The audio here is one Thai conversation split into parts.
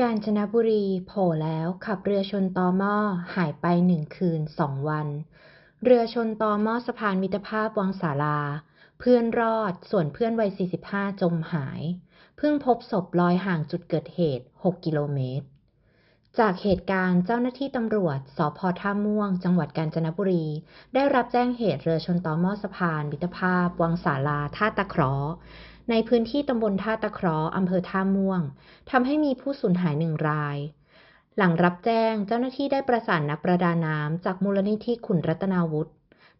กาญจนบุรี โผล่แล้ว ขับเรือชนตอหม้อ หายไปหนึ่งคืนสองวัน เรือชนตอหม้อสะพานมิตรภาพวังสาลา เพื่อนรอด ส่วนเพื่อนวัย 45 จมหาย เพิ่งพบศพลอยห่างจุดเกิดเหตุ 6 กิโลเมตร จากเหตุการณ์เจ้าหน้าที่ตำรวจ สพท่าม่วง จังหวัดกาญจนบุรี ได้รับแจ้งเหตุเรือชนตอหม้อสะพานมิตรภาพ วังสาลา ท่าตะเคราะห์ ในพื้นที่ตำบลท่าตะเคราะห์อำเภอท่าม่วงทำให้มีผู้สูญหายหนึ่งราย หลังรับแจ้งเจ้าหน้าที่ได้ประสานนักประดาน้ำจากมูลนิธิขุนรัตนาวุฒิ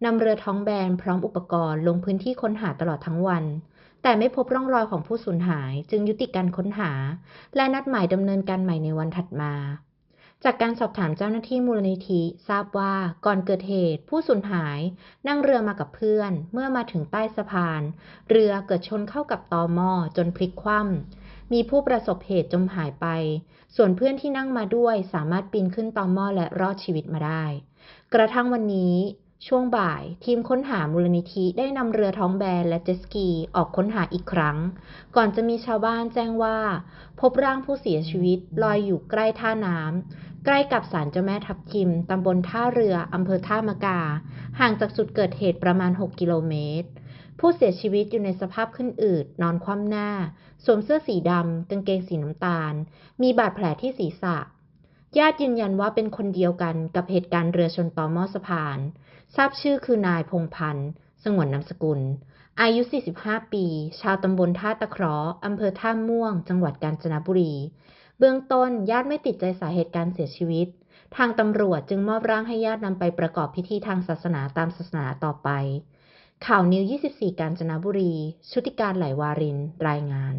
นำเรือท้องแบนพร้อมอุปกรณ์ลงพื้นที่ค้นหาตลอดทั้งวัน แต่ไม่พบร่องรอยของผู้สูญหาย จึงยุติการค้นหา และนัดหมายดำเนินการใหม่ในวันถัดมา จากการสอบถามเจ้าหน้าที่มูลนิธิทราบว่าก่อนเกิดเหตุผู้สูญหายนั่งเรือมากับเพื่อน เมื่อมาถึงใต้สะพาน เรือเกิดชนเข้ากับตอมอจนพลิกคว่ำมีผู้ประสบเหตุจมหายไป ส่วนเพื่อนที่นั่งมาด้วยสามารถปีนขึ้นตอมอและรอดชีวิตมาได้ กระทั่งวันนี้ช่วงบ่ายทีมค้นหามูลนิธิได้นำเรือท้องแบนและเจสกีออกค้นหาอีกครั้ง ก่อนจะมีชาวบ้านแจ้งว่า พบร่างผู้เสียชีวิตลอยอยู่ใกล้ท่าน้ำ ใกล้กับศาลเจ้าแม่ทับทิม ตำบลท่าเรือ อำเภอท่ามะกา ห่างจากจุดเกิดเหตุประมาณ 6 กิโลเมตร ผู้เสียชีวิตอยู่ในสภาพขึ้นอืด นอนคว่ำหน้า สวมเสื้อสีดำ กางเกงสีน้ำตาล มีบาดแผลที่ศีรษะ ญาติยืนยันว่าเป็นคนเดียวกันกับเหตุการณ์เรือชนต่อหม้อสะพาน ทราบชื่อคือนายพงพันธ์ สงวนนามสกุล อายุ 45 ปี ชาวตำบลท่าตะเคราะห์อำเภอท่าม่วง จังหวัดกาญจนบุรี เบื้องต้นญาติไม่ติดใจสาเหตุการเสียชีวิต ทางตำรวจจึงมอบร่างให้ญาตินำไปประกอบพิธีทางศาสนาตามศาสนาต่อไป ข่าวนิว 24 กาญจนบุรี ชุติการไหลวาริน รายงาน